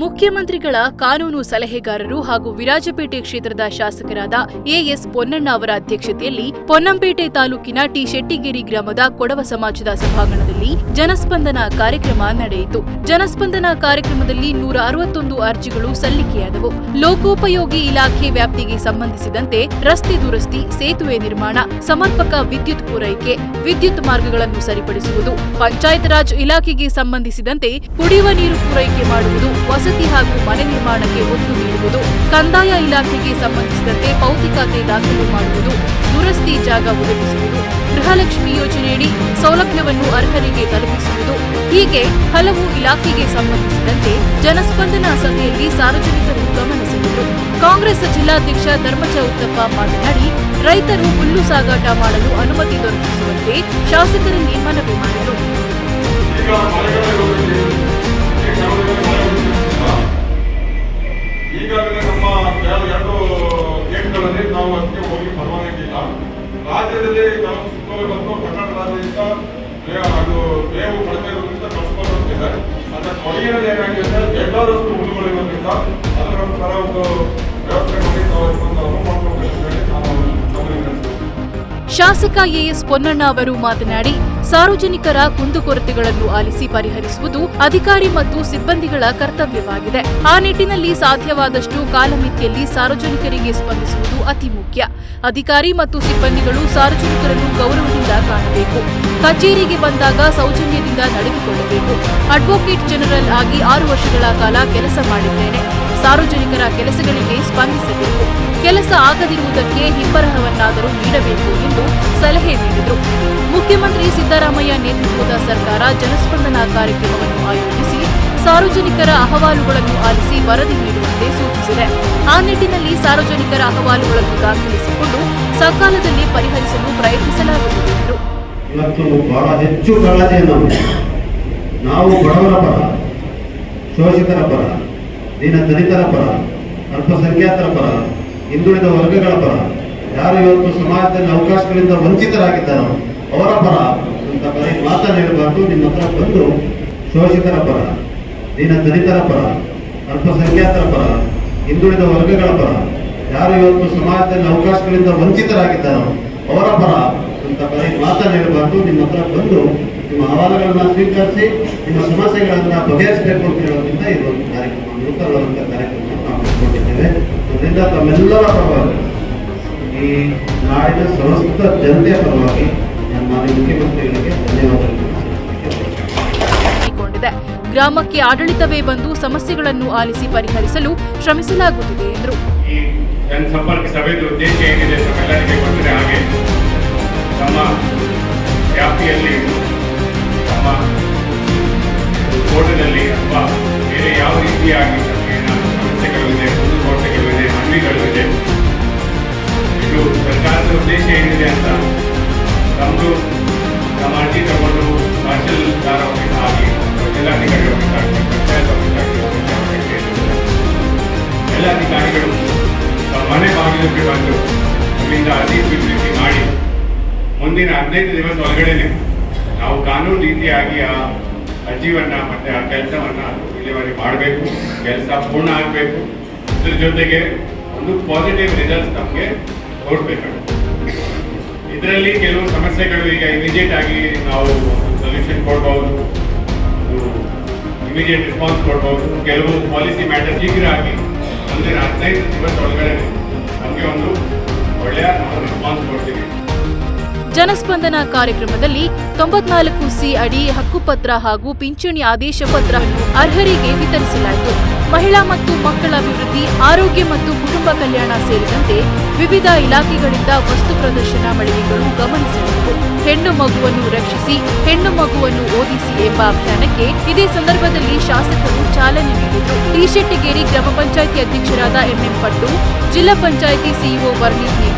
ಮುಖ್ಯಮಂತ್ರಿಗಳ ಕಾನೂನು ಸಲಹೆಗಾರರು ಹಾಗೂ ವಿರಾಜಪೇಟೆ ಕ್ಷೇತ್ರದ ಶಾಸಕರಾದ ಎಎಸ್ ಪೊನ್ನಣ್ಣ ಅವರ ಅಧ್ಯಕ್ಷತೆಯಲ್ಲಿ ಪೊನ್ನಂಪೇಟೆ ತಾಲೂಕಿನ ಟಿ ಶೆಟ್ಟಿಗೇರಿ ಗ್ರಾಮದ ಕೊಡವ ಸಮಾಜದ ಸಭಾಂಗಣದಲ್ಲಿ ಜನಸ್ಪಂದನ ಕಾರ್ಯಕ್ರಮ ನಡೆಯಿತು. ಜನಸ್ಪಂದನ ಕಾರ್ಯಕ್ರಮದಲ್ಲಿ ನೂರ ಅರವತ್ತೊಂದು ಅರ್ಜಿಗಳು ಸಲ್ಲಿಕೆಯಾದವು. ಲೋಕೋಪಯೋಗಿ ಇಲಾಖೆ ವ್ಯಾಪ್ತಿಗೆ ಸಂಬಂಧಿಸಿದಂತೆ ರಸ್ತೆ ದುರಸ್ತಿ, ಸೇತುವೆ ನಿರ್ಮಾಣ, ಸಮರ್ಪಕ ವಿದ್ಯುತ್ ಪೂರೈಕೆ, ವಿದ್ಯುತ್ ಮಾರ್ಗಗಳನ್ನು ಸರಿಪಡಿಸುವುದು, ಪಂಚಾಯತ್ ರಾಜ್ ಇಲಾಖೆಗೆ ಸಂಬಂಧಿಸಿದಂತೆ ಕುಡಿಯುವ ನೀರು ಪೂರೈಕೆ ಮಾಡುವುದು, ವಸತಿ ಹಾಗೂ ಮನೆ ನಿರ್ಮಾಣಕ್ಕೆ ಒತ್ತು ನೀಡುವುದು, ಕಂದಾಯ ಇಲಾಖೆಗೆ ಸಂಬಂಧಿಸಿದಂತೆ ಭೌತಿಕತೆ ದಾಖಲು ಮಾಡುವುದು, ದುರಸ್ತಿ ಜಾಗ ಒದಗಿಸುವುದು, ಗೃಹಲಕ್ಷ್ಮಿ ಯೋಜನೆಯಡಿ ಸೌಲಭ್ಯವನ್ನು ಅರ್ಹರಿಗೆ ತಲುಪಿಸುವುದು, ಹೀಗೆ ಹಲವು ಇಲಾಖೆಗೆ ಸಂಬಂಧಿಸಿದಂತೆ ಜನಸ್ಪಂದನ ಸಭೆಯಲ್ಲಿ ಸಾರ್ವಜನಿಕರು ಗಮನಿಸಿದರು ಕಾಂಗ್ರೆಸ್ ಜಿಲ್ಲಾಧ್ಯಕ್ಷ ಧರ್ಮಜ ಉತ್ತಪ್ಪ ಮಾತನಾಡಿ, ರೈತರು ಹುಲ್ಲು ಸಾಗಾಟ ಮಾಡಲು ಅನುಮತಿ ದೊರಕಿಸುವಂತೆ ಶಾಸಕರಲ್ಲಿ ಮನವಿ ಮಾಡಿದರು. ಬೇವು ಕಡಿಮೆ ಇರೋದ್ರಿಂದ ಕಳ್ಸ್ಕೊಂಡು ಹೋಗ್ತಿದೆ ಅದರ ಕೊನೆಯಲ್ಲಿ ಏನಾಗಿದೆ ಅಂದ್ರೆ ಬೇಕಾದಷ್ಟು ಹುಲ್ಲುಗಳಿರೋದ್ರಿಂದ ಅದರ ತರ ಒಂದು ಶಾಸಕ ಎಎಸ್ ಪೊನ್ನಣ್ಣ ಅವರು ಮಾತನಾಡಿ, ಸಾರ್ವಜನಿಕರ ಕುಂದುಕೊರತೆಗಳನ್ನು ಆಲಿಸಿ ಪರಿಹರಿಸುವುದು ಅಧಿಕಾರಿ ಮತ್ತು ಸಿಬ್ಬಂದಿಗಳ ಕರ್ತವ್ಯವಾಗಿದೆ. ಆ ನಿಟ್ಟಿನಲ್ಲಿ ಸಾಧ್ಯವಾದಷ್ಟು ಕಾಲಮಿತಿಯಲ್ಲಿ ಸಾರ್ವಜನಿಕರಿಗೆ ಸ್ಪಂದಿಸುವುದು ಅತಿ ಮುಖ್ಯ. ಅಧಿಕಾರಿ ಮತ್ತು ಸಿಬ್ಬಂದಿಗಳು ಸಾರ್ವಜನಿಕರನ್ನು ಗೌರವದಿಂದ ಕಾಣಬೇಕು. ಕಚೇರಿಗೆ ಬಂದಾಗ ಸೌಜನ್ಯದಿಂದ ನಡೆದುಕೊಳ್ಳಬೇಕು. ಅಡ್ವೊಕೇಟ್ ಜನರಲ್ ಆಗಿ ಆರು ವರ್ಷಗಳ ಕಾಲ ಕೆಲಸ ಮಾಡಿದ್ದೇನೆ. ಸಾರ್ವಜನಿಕರ ಕೆಲಸಗಳಿಗೆ ಸ್ಪಂದಿಸಬೇಕು. ಕೆಲಸ ಆಗದಿರುವುದಕ್ಕೆ ಹಿಂಬರಹವನ್ನಾದರೂ ನೀಡಬೇಕು. ಸಲಹೆ ನೀಡಿದರು. ಮುಖ್ಯಮಂತ್ರಿ ಸಿದ್ದರಾಮಯ್ಯ ನೇತೃತ್ವದ ಸರ್ಕಾರ ಜನಸ್ಪಂದನಾ ಕಾರ್ಯಕ್ರಮವನ್ನು ಆಯೋಜಿಸಿ ಸಾರ್ವಜನಿಕರ ಅಹವಾಲುಗಳನ್ನು ಆಲಿಸಿ ವರದಿ ನೀಡುವಂತೆ ಸೂಚಿಸಿದೆ. ಆ ನಿಟ್ಟಿನಲ್ಲಿ ಸಾರ್ವಜನಿಕರ ಅಹವಾಲುಗಳನ್ನು ದಾಖಲಿಸಿಕೊಂಡು ಸಕಾಲದಲ್ಲಿ ಪರಿಹರಿಸಲು ಪ್ರಯತ್ನಿಸಲಾಗುವುದು ಎಂದರು. ಇವತ್ತು ಹೆಚ್ಚು ಕಾಳಜಿಯನ್ನು ನಾವು ಬಡವರ ಪರ, ಶೋಷಿತರ ಪರ ದಲಿತರ ಪರ, ಅಲ್ಪಸಂಖ್ಯಾತರ ಪರ, ಹಿಂದುಳಿದ ವರ್ಗಗಳ ಪರ ಯಾರು ಇವತ್ತು ಸಮಾಜದಲ್ಲಿ ಅವಕಾಶಗಳಿಂದ ವಂಚಿತರಾಗಿದ್ದಾರೋ ಅವರ ಪರ ಅಂತ ಬರೀ ಮಾತನಾಡಬಾರ್ದು ನಿಮ್ಮ ಹತ್ರ ಬಂದು ಶೋಷಿತರ ಪರ ನಿನ್ನ ದಲಿತರ ಪರ, ಅಲ್ಪಸಂಖ್ಯಾತರ ಪರ, ಹಿಂದುಳಿದ ವರ್ಗಗಳ ಪರ, ಯಾರು ಇವತ್ತು ಸಮಾಜದಲ್ಲಿ ಅವಕಾಶಗಳಿಂದ ವಂಚಿತರಾಗಿದ್ದಾರೋ ಅವರ ಪರ ಅಂತ ಬರೀ ಮಾತನಾಡಬಾರ್ದು ನಿಮ್ಮ ಹತ್ರ ಬಂದು ನಿಮ್ಮ ಅಹವಾಲುಗಳನ್ನ ಸ್ವೀಕರಿಸಿ, ನಿಮ್ಮ ಸಮಸ್ಯೆಗಳನ್ನ ಬಗೆಹರಿಸಬೇಕು ಅಂತ ಹೇಳೋದ್ರಿಂದ ಇದು ಕಾರ್ಯಕ್ರಮ, ನೂತನವಾದಂಥ ಕಾರ್ಯಕ್ರಮ ನಾವು ಅದರಿಂದ ತಮ್ಮೆಲ್ಲರ ಪರವಾಗಿ ಈ ನಾಡಿನ ಸಮಸ್ತ ಜನತೆಯ ಪರವಾಗಿ ನಾನು ಮುಖ್ಯಮಂತ್ರಿಗಳಿಗೆ ಧನ್ಯವಾದಗಳು. ಗ್ರಾಮಕ್ಕೆ ಆಡಳಿತವೇ ಬಂದು ಸಮಸ್ಯೆಗಳನ್ನು ಆಲಿಸಿ ಪರಿಹರಿಸಲು ಶ್ರಮಿಸಲಾಗುತ್ತಿದೆ ಎಂದರು. ಈ ಜನಸಂಪರ್ಕ ಸಭೆದು ಉದ್ದೇಶ ಏನಿದೆ ತಮ್ಮೆಲ್ಲರಿಗೆ ಗೊತ್ತಿದೆ ಹಾಗೆ ನಮ್ಮ ವ್ಯಾಪ್ತಿಯಲ್ಲಿ ಮುಂದಿನ ಹದಿನೈದು ದಿವಸ ಒಳಗಡೆನೆ ನಾವು ಕಾನೂನು ರೀತಿಯಾಗಿ ಆ ಅರ್ಜಿವನ್ನ ಮತ್ತೆ ಆ ಕೆಲಸವನ್ನ ಇಲ್ಲಿವರೆಗೆ ಮಾಡಬೇಕು, ಕೆಲಸ ಪೂರ್ಣ ಆಗಬೇಕು. ಇದ್ರ ಜೊತೆಗೆ ಒಂದು ಪಾಸಿಟಿವ್ ರಿಸಲ್ಟ್ಸ್ ನಮಗೆ ತೋರಿಸ್ಬೇಕಾಗುತ್ತೆ ಇದರಲ್ಲಿ ಕೆಲವು ಸಮಸ್ಯೆಗಳು ಈಗ ಇಮಿಡಿಯೇಟ್ ಆಗಿ ನಾವು ಸೊಲ್ಯೂಷನ್ ಕೊಡ್ಬೋದು ಇಮಿಡಿಯೇಟ್ ರೆಸ್ಪಾನ್ಸ್ ಕೊಡ್ಬೋದು. ಕೆಲವು ಪಾಲಿಸಿ ಮ್ಯಾಟರ್ ಶೀಘ್ರ ಆಗಿ ಮುಂದಿನ ಹದಿನೈದು ದಿವಸ ಒಳಗಡೆ ನಮಗೆ ಒಂದು ಒಳ್ಳೆಯ ನಾವು ರೆಸ್ಪಾನ್ಸ್ ಕೊಡ್ತೀವಿ. ಜನಸ್ಪಂದನ ಕಾರ್ಯಕ್ರಮದಲ್ಲಿ ತೊಂಬತ್ನಾಲ್ಕು ಸಿ ಅಡಿ ಹಕ್ಕುಪತ್ರ ಹಾಗೂ ಪಿಂಚಣಿ ಆದೇಶ ಪತ್ರ ಅರ್ಹರಿಗೆ ವಿತರಿಸಲಾಯಿತು. ಮಹಿಳಾ ಮತ್ತು ಮಕ್ಕಳ ಅಭಿವೃದ್ಧಿ, ಆರೋಗ್ಯ ಮತ್ತು ಕುಟುಂಬ ಕಲ್ಯಾಣ ಸೇರಿದಂತೆ ವಿವಿಧ ಇಲಾಖೆಗಳಿಂದ ವಸ್ತು ಪ್ರದರ್ಶನ ಮಳಿಗೆಗಳು ಗಮನಿಸಬೇಕು. ಹೆಣ್ಣು ಮಗುವನ್ನು ರಕ್ಷಿಸಿ, ಹೆಣ್ಣು ಮಗುವನ್ನು ಓದಿಸಿ ಎಂಬ ಅಭಿಯಾನಕ್ಕೆ ಇದೇ ಸಂದರ್ಭದಲ್ಲಿ ಶಾಸಕರು ಚಾಲನೆ ನೀಡಿದರು. ಟಿ ಶೆಟ್ಟಿಗೇರಿ ಗ್ರಾಮ ಪಂಚಾಯಿತಿ ಅಧ್ಯಕ್ಷರಾದ ಎಂಎಂ ಪಟ್ಟು, ಜಿಲ್ಲಾ ಪಂಚಾಯಿತಿ ಸಿಇಒ ವರ್ಣೀತ್ ನೀತಿ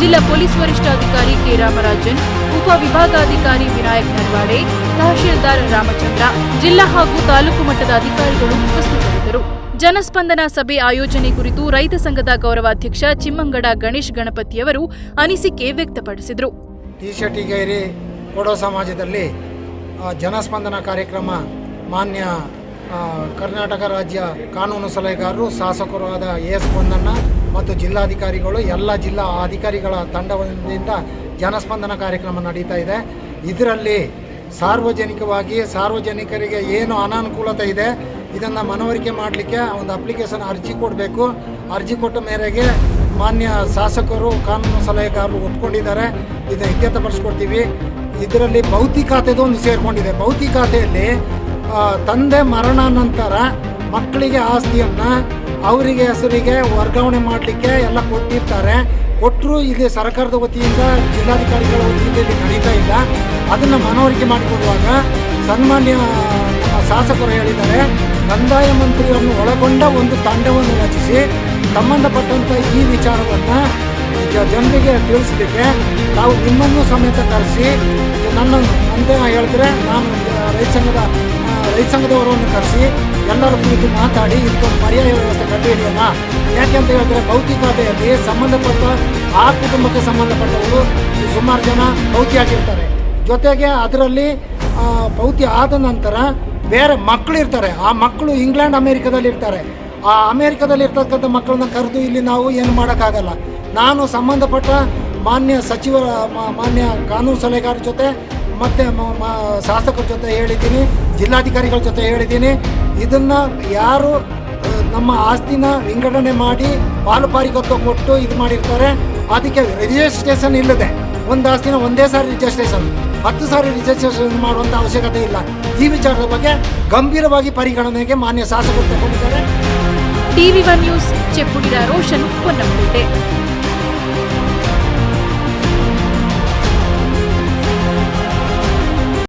ಜಿಲ್ಲಾ ಪೊಲೀಸ್ ವರಿಷ್ಠಾಧಿಕಾರಿ ಕೆ ರಾಮರಾಜನ್, ಉಪ ವಿಭಾಗಾಧಿಕಾರಿ ವಿನಾಯಕ್ ನರ್ವಾಡೆ ತಹಶೀಲ್ದಾರ್ ರಾಮಚಂದ್ರ, ಜಿಲ್ಲಾ ಹಾಗೂ ತಾಲೂಕು ಮಟ್ಟದ ಅಧಿಕಾರಿಗಳು ಉಪಸ್ಥಿತರಿದ್ದರು. ಜನಸ್ಪಂದನ ಸಭೆ ಆಯೋಜನೆ ಕುರಿತು ರೈತ ಸಂಘದ ಗೌರವಾಧ್ಯಕ್ಷ ಚಿಮ್ಮಂಗಡ ಗಣೇಶ್ ಗಣಪತಿಯವರು ಅನಿಸಿಕೆ ವ್ಯಕ್ತಪಡಿಸಿದರು. ಕೊಡೋ ಸಮಾಜದಲ್ಲಿ ಜನಸ್ಪಂದನ ಕಾರ್ಯಕ್ರಮ ಮಾನ್ಯ ಕರ್ನಾಟಕ ರಾಜ್ಯ ಕಾನೂನು ಸಲಹೆಗಾರರು ಶಾಸಕರು ಆದ ಎ ಎಸ್ ಪೊನ್ನಣ್ಣ ಮತ್ತು ಜಿಲ್ಲಾಧಿಕಾರಿಗಳು, ಎಲ್ಲ ಜಿಲ್ಲಾ ಅಧಿಕಾರಿಗಳ ತಂಡದಿಂದ ಜನಸ್ಪಂದನ ಕಾರ್ಯಕ್ರಮ ನಡೀತಾ ಇದೆ. ಇದರಲ್ಲಿ ಸಾರ್ವಜನಿಕವಾಗಿ ಸಾರ್ವಜನಿಕರಿಗೆ ಏನು ಅನಾನುಕೂಲತೆ ಇದೆ, ಇದನ್ನು ಮನವರಿಕೆ ಮಾಡಲಿಕ್ಕೆ ಒಂದು ಅಪ್ಲಿಕೇಶನ್ ಅರ್ಜಿ ಕೊಡಬೇಕು. ಅರ್ಜಿ ಕೊಟ್ಟ ಮೇರೆಗೆ ಮಾನ್ಯ ಶಾಸಕರು, ಕಾನೂನು ಸಲಹೆಗಾರರು ಒಪ್ಕೊಂಡಿದ್ದಾರೆ. ಇದನ್ನು ಇತ್ಯರ್ಥಪಡಿಸ್ಕೊಡ್ತೀವಿ. ಇದರಲ್ಲಿ ಭೌತಿಕಾತೆದು ಒಂದು ಸೇರಿಕೊಂಡಿದೆ. ಭೌತಿಕಾತೆಯಲ್ಲಿ ತಂದೆ ಮರಣ ನಂತರ ಮಕ್ಕಳಿಗೆ ಆಸ್ತಿಯನ್ನು ಅವರಿಗೆ ಹೆಸರಿಗೆ ವರ್ಗಾವಣೆ ಮಾಡಲಿಕ್ಕೆ ಎಲ್ಲ ಕೊಟ್ಟಿರ್ತಾರೆ. ಕೊಟ್ಟರು ಇಲ್ಲಿ ಸರ್ಕಾರದ ವತಿಯಿಂದ ಜಿಲ್ಲಾಧಿಕಾರಿಗಳ ವತಿಯಿಂದ ಇಲ್ಲಿ ನಡೀತಾ ಇಲ್ಲ. ಅದನ್ನು ಮನವರಿಕೆ ಮಾಡಿಕೊಡುವಾಗ ಸನ್ಮಾನ್ಯ ಶಾಸಕರು ಹೇಳಿದ್ದಾರೆ ಕಂದಾಯ ಮಂತ್ರಿಯನ್ನು ಒಳಗೊಂಡ ಒಂದು ತಂಡವನ್ನು ರಚಿಸಿ ಸಂಬಂಧಪಟ್ಟಂಥ ಈ ವಿಚಾರವನ್ನು ಜನರಿಗೆ ತಿಳಿಸ್ಲಿಕ್ಕೆ ನಾವು ನಿಮ್ಮನ್ನು ಸಮೇತ ಕರೆಸಿ ನನ್ನನ್ನು ಅಂತ ಹೇಳಿದ್ರೆ ನಾನು ರೈತ ಸಂಘದ ರೈತ ಸಂಘದವರನ್ನು ಕರೆಸಿ ಎಲ್ಲರ ಕುರಿತು ಮಾತಾಡಿ ಇದಕ್ಕೊಂದು ಪರ್ಯಾಯ ವ್ಯವಸ್ಥೆ ಕಂಡುಹಿಡಿಯೋಣ. ಯಾಕೆ ಅಂತ ಹೇಳಿದ್ರೆ ಭೌತಿಕತೆಯಲ್ಲಿ ಸಂಬಂಧಪಟ್ಟ, ಆ ಕುಟುಂಬಕ್ಕೆ ಸಂಬಂಧಪಟ್ಟವರು ಸುಮಾರು ಜನ ಭೌತಿಯಾಗಿರ್ತಾರೆ. ಜೊತೆಗೆ ಅದರಲ್ಲಿ ಭೌತಿ ಆದ ನಂತರ ಬೇರೆ ಮಕ್ಕಳು ಇರ್ತಾರೆ ಆ ಮಕ್ಕಳು ಇಂಗ್ಲೆಂಡ್ ಅಮೇರಿಕಾದಲ್ಲಿ ಇರ್ತಾರೆ ಆ ಅಮೇರಿಕಾದಲ್ಲಿ ಇರ್ತಕ್ಕಂಥ ಮಕ್ಕಳನ್ನ ಕರೆದು ಇಲ್ಲಿ ನಾವು ಏನು ಮಾಡೋಕ್ಕಾಗಲ್ಲ. ನಾನು ಸಂಬಂಧಪಟ್ಟ ಮಾನ್ಯ ಸಚಿವರ ಮಾ- ಮಾನ್ಯ ಕಾನೂನು ಸಲಹೆಗಾರ ಜೊತೆ ಮತ್ತು ಶಾಸಕರ ಜೊತೆ ಹೇಳಿದ್ದೀನಿ, ಜಿಲ್ಲಾಧಿಕಾರಿಗಳ ಜೊತೆ ಹೇಳಿದ್ದೀನಿ. ಇದನ್ನು ಯಾರು ನಮ್ಮ ಆಸ್ತಿನ ವಿಂಗಡಣೆ ಮಾಡಿ ಪಾಲು ಪಾರಿಗೊತ್ತು ಕೊಟ್ಟು ಇದು ಮಾಡಿರ್ತಾರೆ. ಅದಕ್ಕೆ ರಿಜಿಸ್ಟ್ರೇಷನ್ ಇಲ್ಲದೆ, ಒಂದು ಆಸ್ತಿನ ಒಂದೇ ಸಾರಿ ರಿಜಿಸ್ಟ್ರೇಷನ್ ಹತ್ತು ಸಾರಿ ರಿಜಿಸ್ಟ್ರೇಷನ್ ಮಾಡುವಂಥ ಅವಶ್ಯಕತೆ ಇಲ್ಲ. ಈ ವಿಚಾರದ ಬಗ್ಗೆ ಗಂಭೀರವಾಗಿ ಪರಿಗಣನೆಗೆ ಮಾನ್ಯ ಶಾಸಕರು ತಗೊಂಡಿದ್ದಾರೆ. ಟಿವಿ ಒನ್ ನ್ಯೂಸ್ ಚೆಪ್ಪುಡಿದ ರೋಷನ್, ಪೊನ್ನಂಪೇಟೆ.